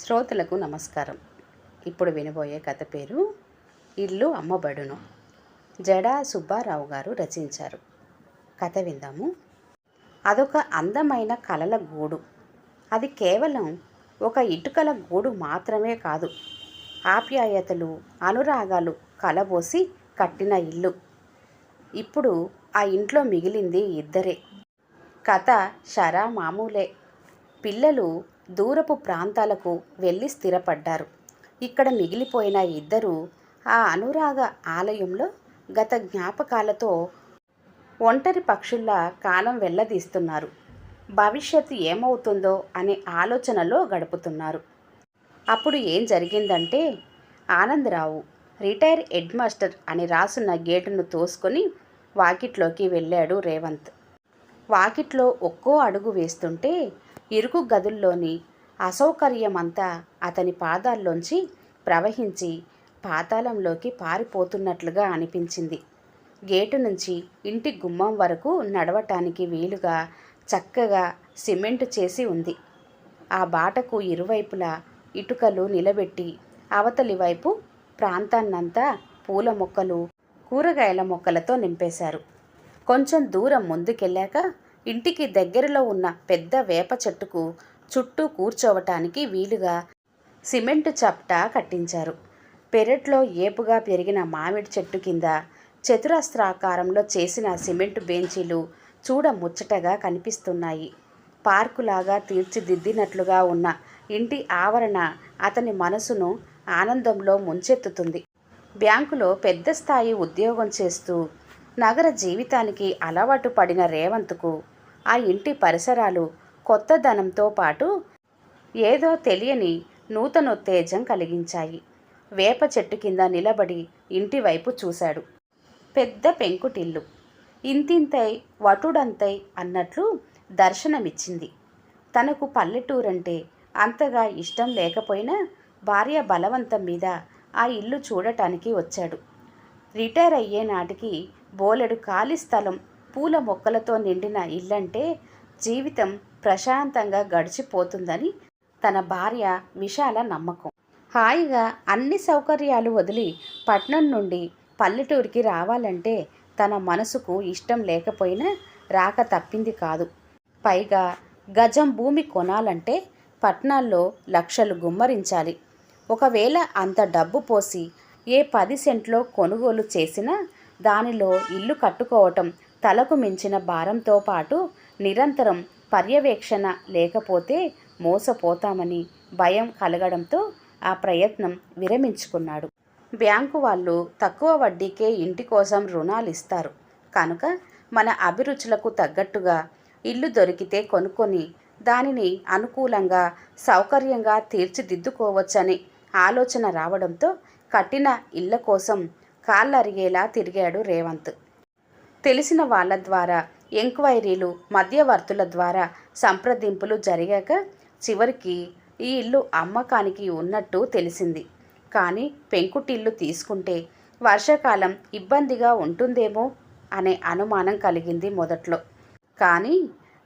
శ్రోతలకు నమస్కారం. ఇప్పుడు వినబోయే కథ పేరు ఇల్లు అమ్మబడును. జడా సుబ్బారావు గారు రచించారు. కథ విందాము. అదొక అందమైన కలల గూడు. అది కేవలం ఒక ఇటుకల గూడు మాత్రమే కాదు. ఆప్యాయతలు అనురాగాలు కలబోసి కట్టిన ఇల్లు. ఇప్పుడు ఆ ఇంట్లో మిగిలింది ఇద్దరే. కథ షరా మామూలే. పిల్లలు దూరపు ప్రాంతాలకు వెళ్ళి స్థిరపడ్డారు. ఇక్కడ మిగిలిపోయిన ఇద్దరు ఆ అనురాగ ఆలయంలో గత జ్ఞాపకాలతో ఒంటరి పక్షుల్లా కాలం వెళ్ళదీస్తున్నారు భవిష్యత్తు ఏమవుతుందో అనే ఆలోచనలో గడుపుతున్నారు. అప్పుడు ఏం జరిగిందంటే ఆనందరావు రిటైర్ హెడ్ మాస్టర్ అని రాసున్న గేటును తోసుకొని వాకిట్లోకి వెళ్ళాడు రేవంత్. వాకిట్లో ఒక్కో అడుగు వేస్తుంటే ఇరుకు గదుల్లోని అసౌకర్యమంతా అతని పాదాల్లోంచి ప్రవహించి పాతాళంలోకి పారిపోతున్నట్లుగా అనిపించింది. గేటు నుంచి ఇంటి గుమ్మం వరకు నడవటానికి వీలుగా చక్కగా సిమెంట్ చేసి ఉంది. ఆ బాటకు ఇరువైపులా ఇటుకలు నిలబెట్టి అవతలి వైపు ప్రాంతాన్నంతా పూల మొక్కలు కూరగాయల మొక్కలతో నింపేశారు. కొంచెం దూరం ముందుకెళ్ళాక ఇంటికి దగ్గరలో ఉన్న పెద్ద వేప చెట్టుకు చుట్టూ కూర్చోవటానికి వీలుగా సిమెంటు చప్టా కట్టించారు. పెరట్లో ఏపుగా పెరిగిన మామిడి చెట్టు కింద చతురస్త్రాకారంలో చేసిన సిమెంటు బెంచీలు చూడ ముచ్చటగా కనిపిస్తున్నాయి. పార్కులాగా తీర్చిదిద్దినట్లుగా ఉన్న ఇంటి ఆవరణ అతని మనసును ఆనందంలో ముంచెత్తుతుంది. బ్యాంకులో పెద్ద స్థాయి ఉద్యోగం చేస్తూ నగర జీవితానికి అలవాటు పడిన రేవంత్కు ఆ ఇంటి పరిసరాలు కొత్తదనంతో పాటు ఏదో తెలియని నూతనోత్తేజం కలిగించాయి. వేప చెట్టు కింద నిలబడి ఇంటివైపు చూశాడు. పెద్ద పెంకుటిల్లు. ఇంతింతై వటుడంతై అన్నట్లు దర్శనమిచ్చింది. తనకు పల్లెటూరంటే అంతగా ఇష్టం లేకపోయినా భార్య బలవంతం మీద ఆ ఇల్లు చూడటానికి వచ్చాడు. రిటైర్ అయ్యే నాటికి బోలెడు ఖాళీ స్థలం పూల మొక్కలతో నిండిన ఇల్లంటే జీవితం ప్రశాంతంగా గడిచిపోతుందని తన భార్య విశాల నమ్మకం. హాయిగా అన్ని సౌకర్యాలు వదిలి పట్నం నుండి పల్లెటూరికి రావాలంటే తన మనసుకు ఇష్టం లేకపోయినా రాక తప్పింది కాదు. పైగా గజం భూమి కొనాలంటే పట్నాల్లో లక్షలు గుమ్మరించాలి. ఒకవేళ అంత డబ్బు పోసి ఏ పది సెంట్లో కొనుగోలు చేసినా దానిలో ఇల్లు కట్టుకోవటం తలకు మించిన భారంతో పాటు నిరంతరం పర్యవేక్షణ లేకపోతే మోసపోతామని భయం కలగడంతో ఆ ప్రయత్నం విరమించుకున్నాడు. బ్యాంకు వాళ్ళు తక్కువ వడ్డీకే ఇంటి కోసం రుణాలు ఇస్తారు. కనుక మన అభిరుచులకు తగ్గట్టుగా ఇల్లు దొరికితే కొనుక్కొని దానిని అనుకూలంగా సౌకర్యంగా తీర్చిదిద్దుకోవచ్చని ఆలోచన రావడంతో కట్టిన ఇళ్ళ కోసం కాళ్ళరిగేలా తిరిగాడు రేవంత్. తెలిసిన వాళ్ళ ద్వారా ఎంక్వైరీలు మధ్యవర్తుల ద్వారా సంప్రదింపులు జరిగాక చివరికి ఈ ఇల్లు అమ్మకానికి ఉన్నట్టు తెలిసింది. కానీ పెంకుటిల్లు తీసుకుంటే వర్షాకాలం ఇబ్బందిగా ఉంటుందేమో అనే అనుమానం కలిగింది మొదట్లో. కానీ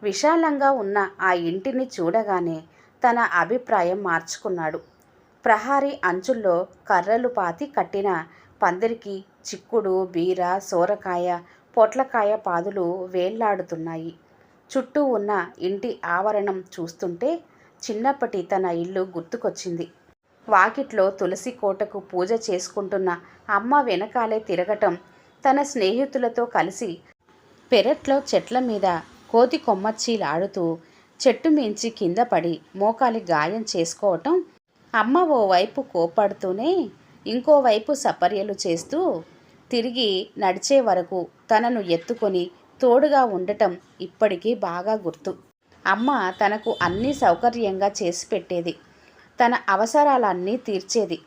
విశాలంగా ఉన్న ఆ ఇంటిని చూడగానే తన అభిప్రాయం మార్చుకున్నాడు. ప్రహారీ అంచుల్లో కర్రలు పాతి కట్టిన పందిరికి చిక్కుడు బీర సోరకాయ పొట్లకాయ పాదులు వేళ్ళాడుతున్నాయి. చుట్టూ ఉన్న ఇంటి ఆవరణం చూస్తుంటే చిన్నప్పటి తన ఇల్లు గుర్తుకొచ్చింది. వాకిట్లో తులసి కోటకు పూజ చేసుకుంటున్న అమ్మ వెనకాలే తిరగటం తన స్నేహితులతో కలిసి పెరట్లో చెట్ల మీద కోతి కొమ్మచ్చీలాడుతూ చెట్టు మించి కింద పడి మోకాలి గాయం చేసుకోవటం అమ్మ ఓవైపు కోపడుతూనే ఇంకోవైపు సపర్యలు చేస్తూ తిరిగి నడిచే వరకు తనను ఎత్తుకొని తోడుగా ఉండటం ఇప్పటికీ బాగా గుర్తు. అమ్మ తనకు అన్నీ సౌకర్యంగా చేసి పెట్టేది. తన అవసరాలన్నీ తీర్చేది.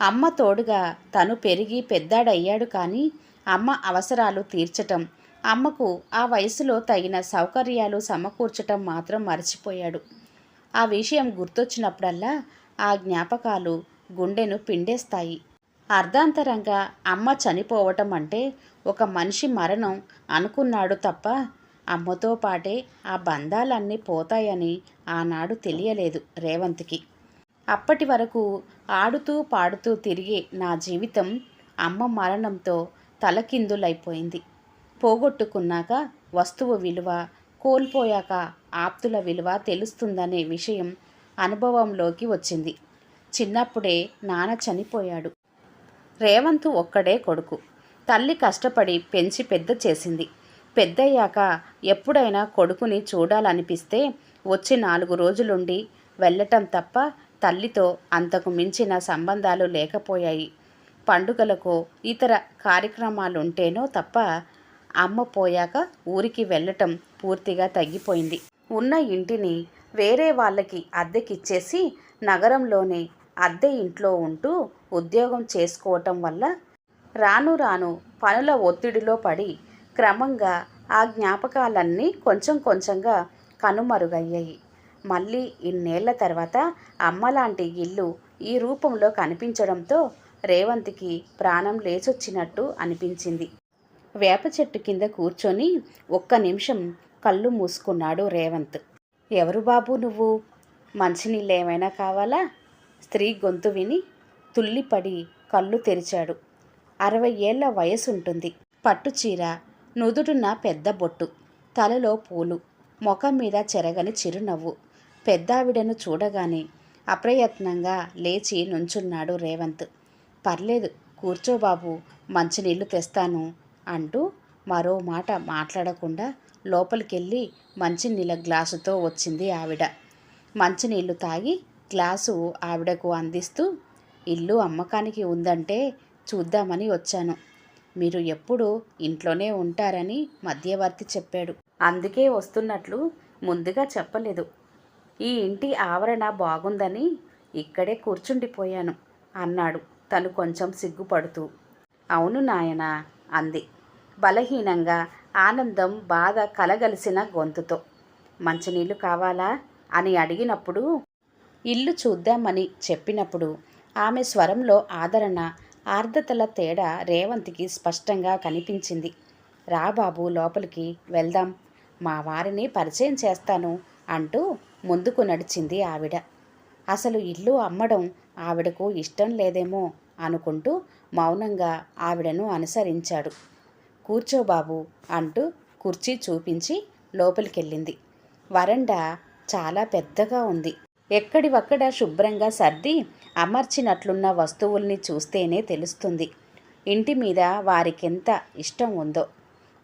అమ్మ తోడుగా తను పెరిగి పెద్దాడయ్యాడు కానీ అమ్మ అవసరాలు తీర్చటం అమ్మకు ఆ వయసులో తగిన సౌకర్యాలు సమకూర్చటం మాత్రం మర్చిపోయాడు. ఆ విషయం గుర్తొచ్చినప్పుడల్లా ఆ జ్ఞాపకాలు గుండెను పిండేస్తాయి. అర్ధాంతరంగా అమ్మ చనిపోవటం అంటే ఒక మనిషి మరణం అనుకున్నాడు తప్ప అమ్మతో పాటే ఆ బంధాలన్నీ పోతాయని ఆనాడు తెలియలేదు రేవంత్కి. అప్పటి వరకు ఆడుతూ పాడుతూ తిరిగే నా జీవితం అమ్మ మరణంతో తలకిందులైపోయింది. పోగొట్టుకున్నాక వస్తువు విలువ కోల్పోయాక ఆప్తుల విలువ తెలుస్తుందనే విషయం అనుభవంలోకి వచ్చింది. చిన్నప్పుడే నాన్న చనిపోయాడు. రేవంతు ఒక్కడే కొడుకు. తల్లి కష్టపడి పెంచి పెద్ద చేసింది. పెద్దయ్యాక ఎప్పుడైనా కొడుకుని చూడాలనిపిస్తే వచ్చి నాలుగు రోజులుండి వెళ్ళటం తప్ప తల్లితో అంతకు మించిన సంబంధాలు లేకపోయాయి. పండుగలకు ఇతర కార్యక్రమాలుంటేనో తప్ప అమ్మ పోయాక ఊరికి వెళ్ళటం పూర్తిగా తగ్గిపోయింది. ఉన్న ఇంటిని వేరే వాళ్ళకి అద్దెకిచ్చేసి నగరంలోనే అద్దె ఇంట్లో ఉంటూ ఉద్యోగం చేసుకోవటం వల్ల రాను రాను పనుల ఒత్తిడిలో పడి క్రమంగా ఆ జ్ఞాపకాలన్నీ కొంచెం కొంచెంగా కనుమరుగయ్యాయి. మళ్ళీ ఇన్నేళ్ళ తర్వాత అమ్మలాంటి ఇల్లు ఈ రూపంలో కనిపించడంతో రేవంత్కి ప్రాణం లేచొచ్చినట్టు అనిపించింది. వేప చెట్టు కింద కూర్చొని ఒక్క నిమిషం కళ్ళు మూసుకున్నాడు రేవంత్. ఎవరు బాబు నువ్వు? మంచినీళ్ళు ఏమైనా కావాలా? స్త్రీ గొంతు విని తుల్లిపడి కళ్ళు తెరిచాడు. అరవై ఏళ్ళ వయసుంటుంది. పట్టుచీర నుదుటున పెద్ద బొట్టు తలలో పూలు ముఖం మీద చెరగని చిరునవ్వు. పెద్దావిడను చూడగానే అప్రయత్నంగా లేచి నుంచున్నాడు రేవంత్. పర్లేదు కూర్చోబాబు మంచినీళ్ళు తెస్తాను అంటూ మరో మాట మాట్లాడకుండా లోపలికెళ్ళి మంచినీళ్ళ గ్లాసుతో వచ్చింది ఆవిడ. మంచినీళ్ళు తాగి గ్లాసు ఆవిడకు అందిస్తూ ఇల్లు అమ్మకానికి ఉందంటే చూద్దామని వచ్చాను. మీరు ఎప్పుడు ఇంట్లోనే ఉంటారని మధ్యవర్తి చెప్పాడు. అందుకే వస్తున్నట్లు ముందుగా చెప్పలేదు. ఈ ఇంటి ఆవరణ బాగుందని ఇక్కడే కూర్చుండిపోయాను అన్నాడు తను కొంచెం సిగ్గుపడుతూ. అవును నాయనా అంది. బలహీనంగా ఆనందం బాధ కలగలిసిన గొంతుతో. మంచినీళ్ళు కావాలా అని అడిగినప్పుడు ఇల్లు చూద్దామని చెప్పినప్పుడు ఆమె స్వరంలో ఆదరణ ఆర్ద్రతల తేడా రేవంత్కి స్పష్టంగా కనిపించింది. రా బాబు లోపలికి వెళ్దాం. మా వారిని పరిచయం చేస్తాను అంటూ ముందుకు నడిచింది ఆవిడ. అసలు ఇల్లు అమ్మడం ఆవిడకు ఇష్టం లేదేమో అనుకుంటూ మౌనంగా ఆవిడను అనుసరించాడు. కూర్చోబాబు అంటూ కుర్చీ చూపించి లోపలికెళ్ళింది. వరండా చాలా పెద్దగా ఉంది. ఎక్కడివక్కడ శుభ్రంగా సర్ది అమర్చినట్లున్న వస్తువుల్ని చూస్తేనే తెలుస్తుంది. ఇంటి మీద వారికెంత ఇష్టం ఉందో.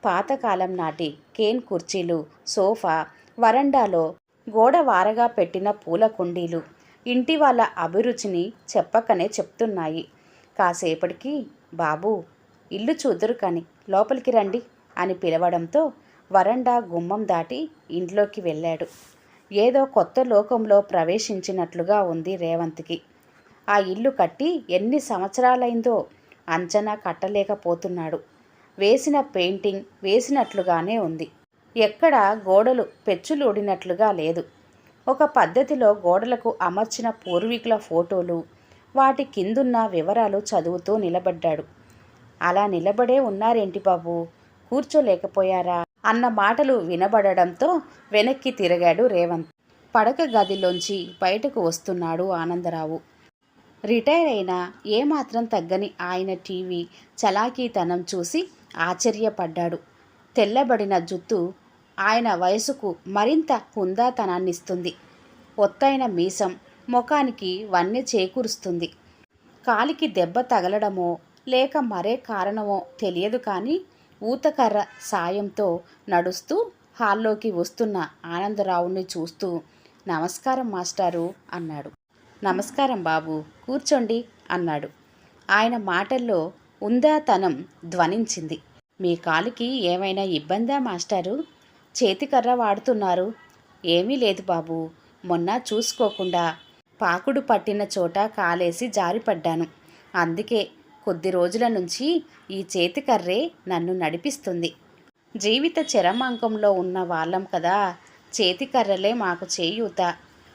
పాతకాలం నాటి కేన్ కుర్చీలు సోఫా వరండాలో గోడ వారగా పెట్టిన పూల కుండీలు ఇంటి వాళ్ళ అభిరుచిని చెప్పకనే చెప్తున్నాయి. కాసేపటికి బాబు ఇల్లు చూదురు కానీ లోపలికి రండి అని పిలవడంతో వరండా గుమ్మం దాటి ఇంట్లోకి వెళ్ళాడు. ఏదో కొత్త లోకంలో ప్రవేశించినట్లుగా ఉంది రేవంత్కి. ఆ ఇల్లు కట్టి ఎన్ని సంవత్సరాలైందో అంచనా కట్టలేకపోతున్నాడు. వేసిన పెయింటింగ్ వేసినట్లుగానే ఉంది. ఎక్కడ గోడలు పెచ్చులూడినట్లుగా లేదు. ఒక పద్ధతిలో గోడలకు అమర్చిన పూర్వీకుల ఫోటోలు వాటి కిందున్న వివరాలు చదువుతూ నిలబడ్డాడు. అలా నిలబడే ఉన్నారేంటి బాబు? కూర్చోలేకపోయారా? అన్న మాటలు వినబడడంతో వెనక్కి తిరిగాడు రేవంత్. పడక గదిలోంచి బయటకు వస్తున్నాడు ఆనందరావు. రిటైర్ అయినా ఏమాత్రం తగ్గని ఆయన టీవీ చలాకీతనం చూసి ఆశ్చర్యపడ్డాడు. తెల్లబడిన జుత్తు ఆయన వయసుకు మరింత హుందాతనాన్నిస్తుంది. ఒత్తైన మీసం ముఖానికి వన్నె చేకూరుస్తుంది. కాలికి దెబ్బ తగలడమో లేక మరే కారణమో తెలియదు కానీ ఊతకర్ర సాయంతో నడుస్తూ హాల్లోకి వస్తున్న ఆనందరావుని చూస్తూ నమస్కారం మాస్టారు అన్నాడు. నమస్కారం బాబు కూర్చోండి అన్నాడు. ఆయన మాటల్లో ఉందాతనం ధ్వనించింది. మీ కాలికి ఏమైనా ఇబ్బందా మాస్టారు? చేతికర్ర వాడుతున్నారు. ఏమీ లేదు బాబు మొన్న చూసుకోకుండా పాకుడు పట్టిన చోట కాలేసి జారిపడ్డాను. అందుకే కొద్ది రోజుల నుంచి ఈ చేతికర్రే నన్ను నడిపిస్తుంది. జీవిత చరమాంకంలో ఉన్న వాళ్ళం కదా చేతికర్రలే మాకు చేయూత.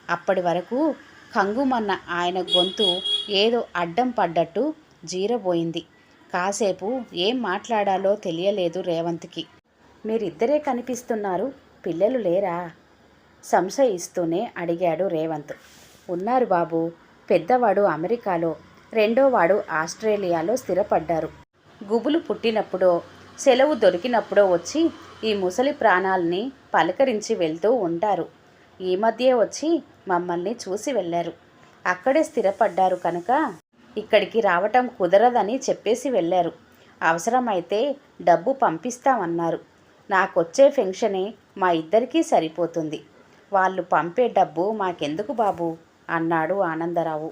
అప్పటి వరకు కంగుమన్న ఆయన గొంతు ఏదో అడ్డం పడ్డట్టు జీరబోయింది. కాసేపు ఏం మాట్లాడాలో తెలియలేదు రేవంత్కి. మీరిద్దరే కనిపిస్తున్నారు పిల్లలు లేరా? సంశయిస్తూనే అడిగాడు రేవంత్. ఉన్నారు బాబు పెద్దవాడు అమెరికాలో రెండోవాడు ఆస్ట్రేలియాలో స్థిరపడ్డారు. గుబులు పుట్టినప్పుడో సెలవు దొరికినప్పుడో వచ్చి ఈ ముసలి ప్రాణాల్ని పలకరించి వెళ్తూ ఉంటారు. ఈ మధ్యే వచ్చి మమ్మల్ని చూసి వెళ్ళారు. అక్కడే స్థిరపడ్డారు కనుక ఇక్కడికి రావటం కుదరదని చెప్పేసి వెళ్ళారు. అవసరమైతే డబ్బు పంపిస్తామన్నారు. నాకొచ్చే పెన్షనే మా ఇద్దరికీ సరిపోతుంది. వాళ్ళు పంపే డబ్బు మాకెందుకు బాబు? అన్నాడు ఆనందరావు.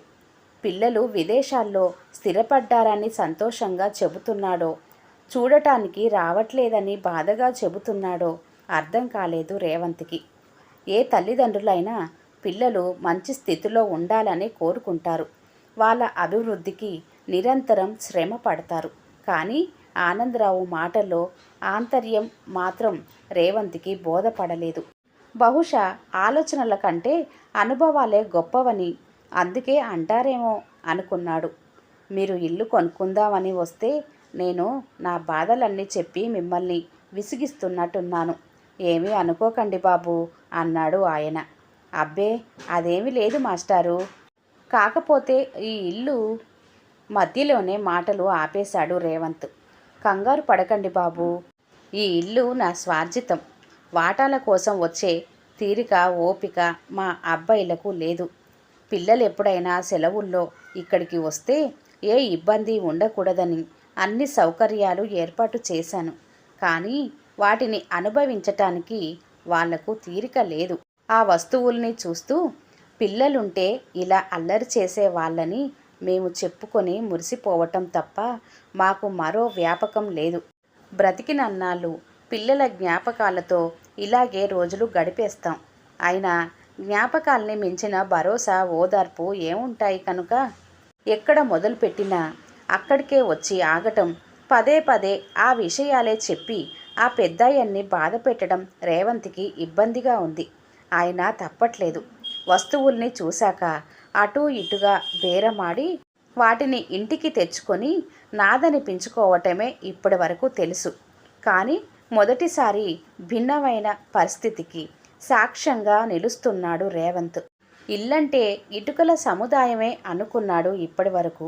పిల్లలు విదేశాల్లో స్థిరపడ్డారని సంతోషంగా చెబుతున్నాడో చూడటానికి రావట్లేదని బాధగా చెబుతున్నాడో అర్థం కాలేదు రేవంత్కి. ఏ తల్లిదండ్రులైనా పిల్లలు మంచి స్థితిలో ఉండాలని కోరుకుంటారు. వాళ్ళ అభివృద్ధికి నిరంతరం శ్రమ పడతారు. కానీ ఆనందరావు మాటల్లో ఆంతర్యం మాత్రం రేవంత్కి బోధపడలేదు. బహుశా ఆలోచనల కంటే అనుభవాలే గొప్పవని అందుకే అంటారేమో అనుకున్నాడు. మీరు ఇల్లు కొనుక్కుందామని వస్తే నేను నా బాధలన్నీ చెప్పి మిమ్మల్ని విసిగిస్తున్నట్టున్నాను. ఏమీ అనుకోకండి బాబు అన్నాడు ఆయన. అబ్బే అదేమి లేదు మాస్టారు. కాకపోతే ఈ ఇల్లు మధ్యలోనే మాటలు ఆపేశాడు రేవంత్. కంగారు పడకండి బాబు. ఈ ఇల్లు నా స్వార్జితం. వాటాల కోసం వచ్చే తీరిక ఓపిక మా అబ్బాయిలకు లేదు. పిల్లలు ఎప్పుడైనా సెలవుల్లో ఇక్కడికి వస్తే ఏ ఇబ్బంది ఉండకూడదని అన్ని సౌకర్యాలు ఏర్పాటు చేశాను. కానీ వాటిని అనుభవించటానికి వాళ్ళకు తీరిక లేదు. ఆ వస్తువుల్ని చూస్తూ పిల్లలుంటే ఇలా అల్లరి చేసే వాళ్ళని మేము చెప్పుకొని మురిసిపోవటం తప్ప మాకు మరో వ్యాపకం లేదు. బ్రతికినన్నాళ్ళు పిల్లల జ్ఞాపకాలతో ఇలాగే రోజులు గడిపేస్తాం. అయినా జ్ఞాపకాల్ని మించిన భరోసా ఓదార్పు ఏముంటాయి కనుక? ఎక్కడ మొదలుపెట్టినా అక్కడికే వచ్చి ఆగటం పదే పదే ఆ విషయాలే చెప్పి ఆ పెద్దాయన్ని బాధ పెట్టడం రేవంత్కి ఇబ్బందిగా ఉంది. ఆయన తప్పట్లేదు. వస్తువుల్ని చూశాక అటూ ఇటుగా బేరమాడి వాటిని ఇంటికి తెచ్చుకొని నాదనిపించుకోవటమే ఇప్పటి వరకు తెలుసు. కానీ మొదటిసారి భిన్నమైన పరిస్థితికి సాక్ష్యంగా నిలుస్తున్నాడు రేవంత్. ఇల్లంటే ఇటుకల సముదాయమే అనుకున్నాడు ఇప్పటి వరకు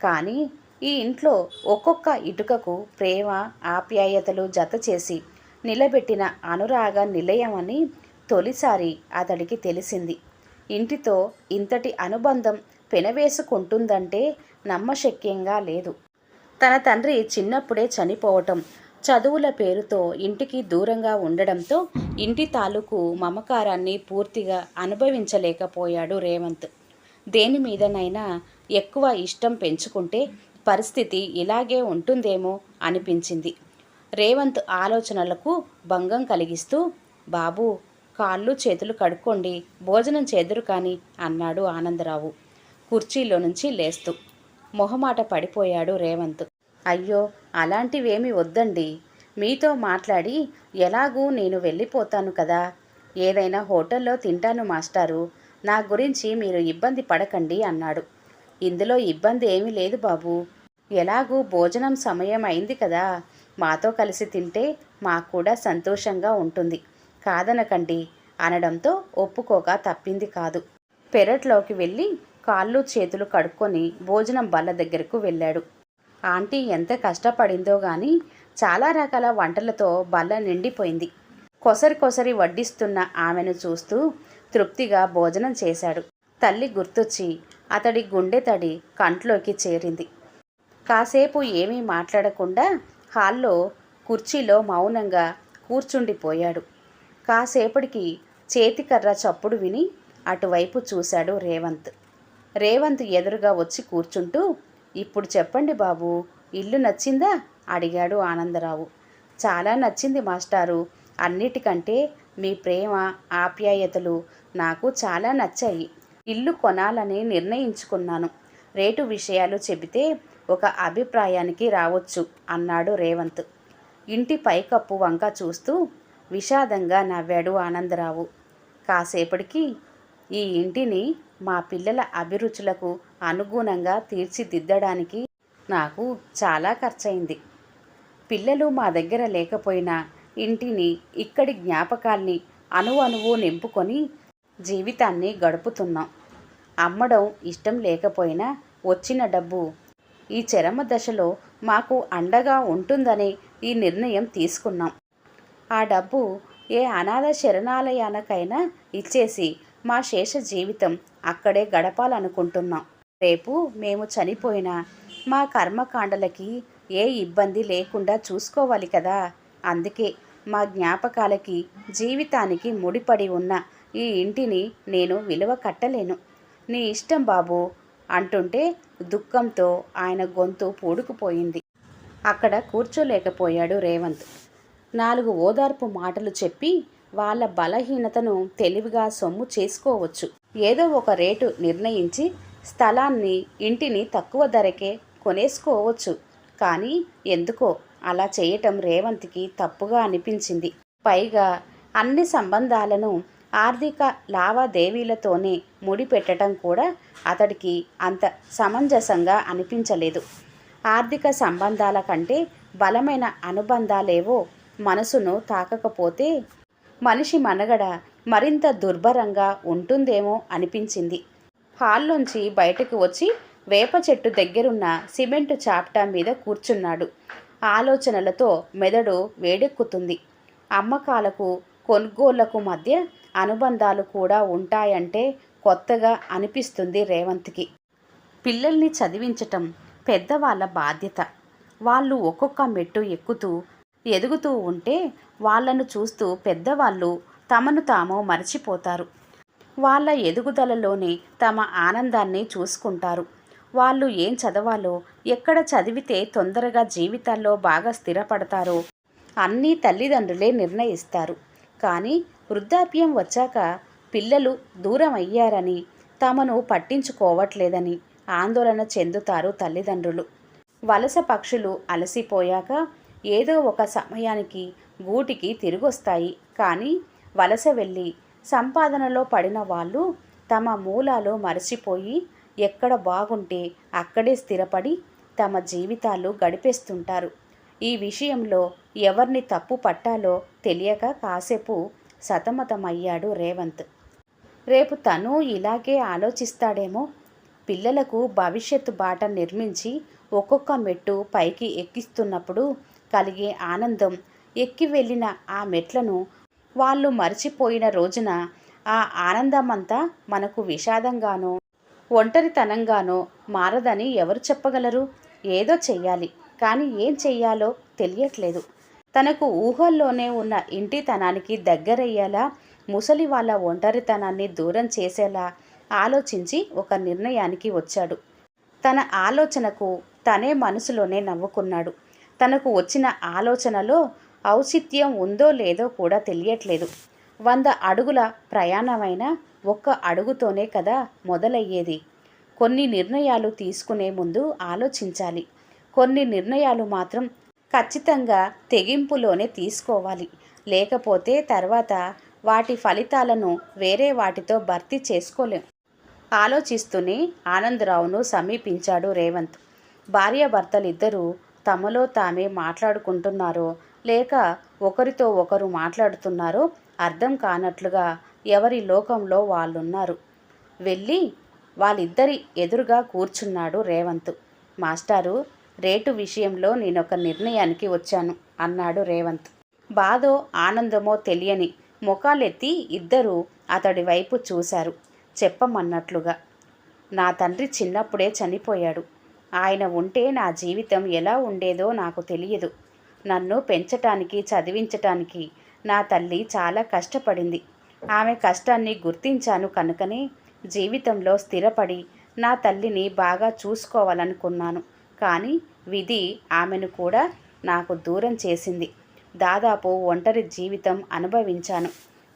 కానీ ఈ ఇంట్లో ఒక్కొక్క ఇటుకకు ప్రేమ ఆప్యాయతలు జత చేసి నిలబెట్టిన అనురాగ నిలయమని తొలిసారి అతడికి తెలిసింది. ఇంటితో ఇంతటి అనుబంధం పెనవేసుకుంటుందంటే నమ్మశక్యంగా లేదు. తన తండ్రి చిన్నప్పుడే చనిపోవటం చదువుల పేరుతో ఇంటికి దూరంగా ఉండడంతో ఇంటి తాలూకు మమకారాన్ని పూర్తిగా అనుభవించలేకపోయాడు రేవంత్. దేని మీదనైనా ఎక్కువ ఇష్టం పెంచుకుంటే పరిస్థితి ఇలాగే ఉంటుందేమో అనిపించింది. రేవంత్ ఆలోచనలకు భంగం కలిగిస్తూ బాబు కాళ్ళు చేతులు కడుక్కోండి భోజనం చేదురు కానీ అన్నాడు ఆనందరావు కుర్చీలో నుంచి లేస్తూ. మొహమాట పడిపోయాడు రేవంత్. అయ్యో అలాంటివేమి వద్దండి. మీతో మాట్లాడి ఎలాగూ నేను వెళ్ళిపోతాను కదా. ఏదైనా హోటల్లో తింటాను మాస్టారు. నా గురించి మీరు ఇబ్బంది పడకండి అన్నాడు. ఇందులో ఇబ్బంది ఏమీ లేదు బాబు. ఎలాగూ భోజనం సమయం అయింది కదా. మాతో కలిసి తింటే మాకు కూడా సంతోషంగా ఉంటుంది. కాదనకండి. అనడంతో ఒప్పుకోక తప్పింది కాదు. పెరట్లోకి వెళ్ళి కాళ్ళు చేతులు కడుక్కొని భోజనం బల్ల దగ్గరకు వెళ్ళాడు. ఆంటీ ఎంత కష్టపడిందో గాని చాలా రకాల వంటలతో బల్ల నిండిపోయింది. కొసరి కొసరి వడ్డిస్తున్న ఆమెను చూస్తూ తృప్తిగా భోజనం చేశాడు. తల్లి గుర్తొచ్చి అతడి గుండె తడి కంట్లోకి చేరింది. కాసేపు ఏమీ మాట్లాడకుండా హాల్లో కుర్చీలో మౌనంగా కూర్చుండిపోయాడు. కాసేపటికి చేతికర్ర చప్పుడు విని అటువైపు చూశాడు రేవంత్. రేవంత్ ఎదురుగా వచ్చి కూర్చుంటూ ఇప్పుడు చెప్పండి బాబు ఇల్లు నచ్చిందా? అడిగాడు ఆనందరావు. చాలా నచ్చింది మాస్టారు. అన్నిటికంటే మీ ప్రేమ ఆప్యాయతలు నాకు చాలా నచ్చాయి. ఇల్లు కొనాలని నిర్ణయించుకున్నాను. రేటు విషయాలు చెబితే ఒక అభిప్రాయానికి రావచ్చు అన్నాడు రేవంత్. ఇంటి పైకప్పు వంక చూస్తూ విషాదంగా నవ్వాడు ఆనందరావు. కాసేపటికి ఈ ఇంటిని మా పిల్లల అభిరుచులకు అనుగుణంగా తీర్చిదిద్దడానికి నాకు చాలా ఖర్చయింది. పిల్లలు మా దగ్గర లేకపోయినా ఇంటిని ఇక్కడి జ్ఞాపకాల్ని అణువణువు నింపుకొని జీవితాన్ని గడుపుతున్నాం. అమ్మడం ఇష్టం లేకపోయినా వచ్చిన డబ్బు ఈ చరమ దశలో మాకు అండగా ఉంటుందని ఈ నిర్ణయం తీసుకున్నాం. ఆ డబ్బు ఏ అనాథ శరణాలయానకైనా ఇచ్చేసి మా శేష జీవితం అక్కడే గడపాలనుకుంటున్నాం. రేపు మేము చనిపోయినా మా కర్మకాండలకి ఏ ఇబ్బంది లేకుండా చూసుకోవాలి కదా. అందుకే మా జ్ఞాపకాలకి జీవితానికి ముడిపడి ఉన్న ఈ ఇంటిని నేను విలువ కట్టలేను. నీ ఇష్టం బాబు అంటుంటే దుఃఖంతో ఆయన గొంతు పూడుకుపోయింది. అక్కడ కూర్చోలేకపోయాడు రేవంత్. నాలుగు ఓదార్పు మాటలు చెప్పి వాళ్ళ బలహీనతను తెలివిగా సొమ్ము చేసుకోవచ్చు. ఏదో ఒక రేటు నిర్ణయించి స్థలాన్ని ఇంటిని తక్కువ ధరకే కొనేసుకోవచ్చు. కానీ ఎందుకో అలా చేయటం రేవంత్కి తప్పుగా అనిపించింది. పైగా అన్ని సంబంధాలను ఆర్థిక లావాదేవీలతోనే ముడిపెట్టడం కూడా అతడికి అంత సమంజసంగా అనిపించలేదు. ఆర్థిక సంబంధాల కంటే బలమైన అనుబంధాలేవో మనసును తాకకపోతే మనిషి మనగడ మరింత దుర్భరంగా ఉంటుందేమో అనిపించింది. హాల్లోంచి బయటకు వచ్చి వేప చెట్టు దగ్గరున్న సిమెంటు చాప్టా మీద కూర్చున్నాడు. ఆలోచనలతో మెదడు వేడెక్కుతుంది. అమ్మకాలకు కొనుగోళ్ళకు మధ్య అనుబంధాలు కూడా ఉంటాయంటే కొత్తగా అనిపిస్తుంది రేవంత్కి. పిల్లల్ని చదివించటం పెద్దవాళ్ళ బాధ్యత. వాళ్ళు ఒక్కొక్క మెట్టు ఎక్కుతూ ఎదుగుతూ ఉంటే వాళ్ళను చూస్తూ పెద్దవాళ్ళు తమను తాము మర్చిపోతారు. వాళ్ళ ఎదుగుదలలోనే తమ ఆనందాన్ని చూసుకుంటారు. వాళ్ళు ఏం చదవాలో ఎక్కడ చదివితే తొందరగా జీవితాల్లో బాగా స్థిరపడతారో అన్నీ తల్లిదండ్రులే నిర్ణయిస్తారు. కానీ వృద్ధాప్యం వచ్చాక పిల్లలు దూరం అయ్యారని తమను పట్టించుకోవట్లేదని ఆందోళన చెందుతారు తల్లిదండ్రులు. వలస పక్షులు అలసిపోయాక ఏదో ఒక సమయానికి గూటికి తిరిగొస్తాయి. కానీ వలస వెళ్ళి సంపాదనలో పడిన వాళ్ళు తమ మూలాలు మరచిపోయి ఎక్కడ బాగుంటే అక్కడే స్థిరపడి తమ జీవితాలు గడిపేస్తుంటారు. ఈ విషయంలో ఎవరిని తప్పు పట్టాలో తెలియక కాసేపు సతమతమయ్యాడు రేవంత్. రేపు తను ఇలాగే ఆలోచిస్తాడేమో. పిల్లలకు భవిష్యత్తు బాట నిర్మించి ఒక్కొక్క మెట్టు పైకి ఎక్కిస్తున్నప్పుడు కలిగే ఆనందం ఎక్కి వెళ్ళిన ఆ మెట్లను వాళ్ళు మర్చిపోయిన రోజున ఆ ఆనందమంతా మనకు విషాదంగానో ఒంటరితనంగానో మారదని ఎవరు చెప్పగలరు? ఏదో చెయ్యాలి. కానీ ఏం చెయ్యాలో తెలియట్లేదు. తనకు ఊహల్లోనే ఉన్న ఇంటితనానికి దగ్గరయ్యేలా ముసలి వాళ్ళ ఒంటరితనాన్ని దూరం చేసేలా ఆలోచించి ఒక నిర్ణయానికి వచ్చాడు. తన ఆలోచనకు తనే మనసులోనే నవ్వుకున్నాడు. తనకు వచ్చిన ఆలోచనలో ఔచిత్యం ఉందో లేదో కూడా తెలియట్లేదు. వంద అడుగుల ప్రయాణమైన ఒక్క అడుగుతోనే కదా మొదలయ్యేది. కొన్ని నిర్ణయాలు తీసుకునే ముందు ఆలోచించాలి. కొన్ని నిర్ణయాలు మాత్రం ఖచ్చితంగా తెగింపులోనే తీసుకోవాలి. లేకపోతే తర్వాత వాటి ఫలితాలను వేరే వాటితో భర్తీ చేసుకోలేం. ఆలోచిస్తూనే ఆనందరావును సమీపించాడు రేవంత్. భార్యాభర్తలిద్దరూ తమలో తామే మాట్లాడుకుంటున్నారో లేక ఒకరితో ఒకరు మాట్లాడుతున్నారో అర్థం కానట్లుగా ఎవరి లోకంలో వాళ్ళున్నారు. వెళ్ళి వాళ్ళిద్దరి ఎదురుగా కూర్చున్నాడు రేవంత్. మాస్టారు రేటు విషయంలో నేనొక నిర్ణయానికి వచ్చాను అన్నాడు రేవంత్. బాధో ఆనందమో తెలియని ముఖాలెత్తి ఇద్దరూ అతడి వైపు చూశారు. చెప్పమన్నట్లుగా నా తండ్రి చిన్నప్పుడే చనిపోయాడు. ఆయన ఉంటే నా జీవితం ఎలా ఉండేదో నాకు తెలియదు. నన్ను పెంచటానికి చదివించటానికి నా తల్లి చాలా కష్టపడింది. ఆమె కష్టాన్ని గుర్తించాను కనుకనే జీవితంలో స్థిరపడి నా తల్లిని బాగా చూసుకోవాలనుకున్నాను. కానీ విధి ఆమెను కూడా నాకు దూరం చేసింది. దాదాపు ఒంటరి జీవితం అనుభవించాను.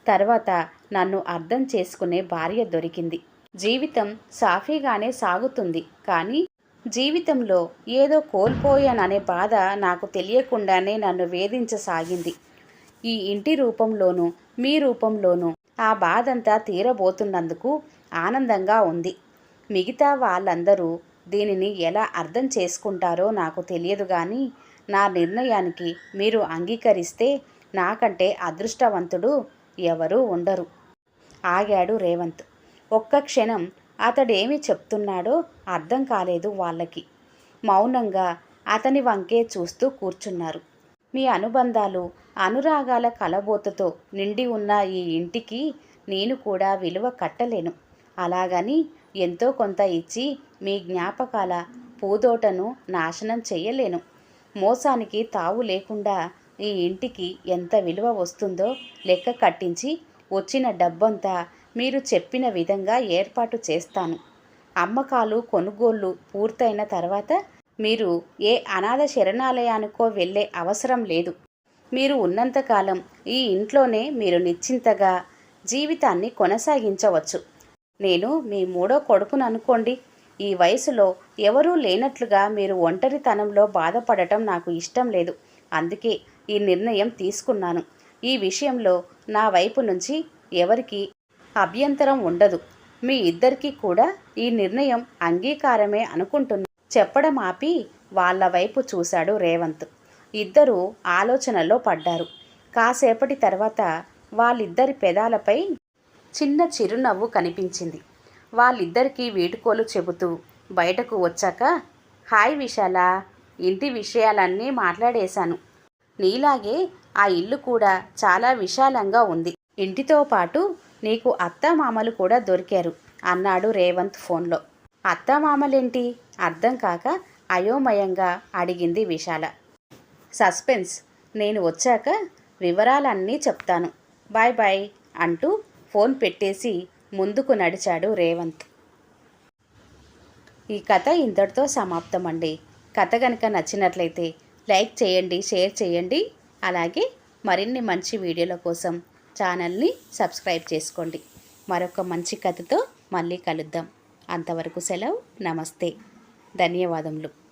తర్వాత నన్ను అర్థం చేసుకునే భార్య దొరికింది. జీవితం సాఫీగానే సాగుతుంది కానీ జీవితంలో ఏదో కోల్పోయాననే బాధ నాకు తెలియకుండానే నన్ను వేధించసాగింది. ఈ ఇంటి రూపంలోనూ మీ రూపంలోనూ ఆ బాధంతా తీరబోతున్నందుకు ఆనందంగా ఉంది. మిగతా వాళ్ళందరూ దీనిని ఎలా అర్థం చేసుకుంటారో నాకు తెలియదు కానీ నా నిర్ణయానికి మీరు అంగీకరిస్తే నాకంటే అదృష్టవంతుడు ఎవరూ ఉండరు. ఆగాడు రేవంత్. ఒక్క క్షణం అతడేమి చెప్తున్నాడో అర్థం కాలేదు వాళ్ళకి. మౌనంగా అతని వంకే చూస్తూ కూర్చున్నారు. మీ అనుబంధాలు అనురాగాల కలబోతతో నిండి ఉన్న ఈ ఇంటికి నేను కూడా విలువ కట్టలేను. అలాగని ఎంతో కొంత ఇచ్చి మీ జ్ఞాపకాల పూదోటను నాశనం చేయలేను మోసానికి తావు లేకుండా ఈ ఇంటికి ఎంత విలువ వస్తుందో లెక్క కట్టించి వచ్చిన డబ్బంతా మీరు చెప్పిన విధంగా ఏర్పాటు చేస్తాను. అమ్మకాలు కొనుగోళ్ళు పూర్తయిన తర్వాత మీరు ఏ అనాథ శరణాలయానికో వెళ్ళే అవసరం లేదు. మీరు ఉన్నంతకాలం ఈ ఇంట్లోనే మీరు నిశ్చింతగా జీవితాన్ని కొనసాగించవచ్చు. నేను మీ మూడో కొడుకును అనుకోండి. ఈ వయసులో ఎవరూ లేనట్లుగా మీరు ఒంటరితనంలో బాధపడటం నాకు ఇష్టం లేదు. అందుకే ఈ నిర్ణయం తీసుకున్నాను. ఈ విషయంలో నా వైపు నుంచి ఎవరికి అభ్యంతరం ఉండదు. మీ ఇద్దరికీ కూడా ఈ నిర్ణయం అంగీకారమే అనుకుంటున్నా. చెప్పడం ఆపి వాళ్ళ వైపు చూశాడు రేవంత్. ఇద్దరూ ఆలోచనలో పడ్డారు. కాసేపటి తర్వాత వాళ్ళిద్దరి పెదాలపై చిన్న చిరునవ్వు కనిపించింది. వాళ్ళిద్దరికీ వీటుకోలు చెబుతూ బయటకు వచ్చాక హాయ్ విశాల ఇంటి విషయాలన్నీ మాట్లాడేశాను. నీలాగే ఆ ఇల్లు కూడా చాలా విశాలంగా ఉంది. ఇంటితో పాటు నీకు అత్తమామలు కూడా దొరికారు అన్నాడు రేవంత్ ఫోన్లో. అత్తమామలేంటి? అర్థం కాక అయోమయంగా అడిగింది విశాల. సస్పెన్స్ నేను వచ్చాక వివరాలన్నీ చెప్తాను. బాయ్ బాయ్ అంటూ ఫోన్ పెట్టేసి ముందుకు నడిచాడు రేవంత్. ఈ కథ ఇంతటితో సమాప్తం అండి కథ కనుక నచ్చినట్లయితే లైక్ చేయండి షేర్ చేయండి. అలాగే మరిన్ని మంచి వీడియోల కోసం ఛానల్ని సబ్స్క్రైబ్ చేసుకోండి. మరొక మంచి కథతో మళ్ళీ కలుద్దాం. అంతవరకు సెలవు. నమస్తే. ధన్యవాదములు.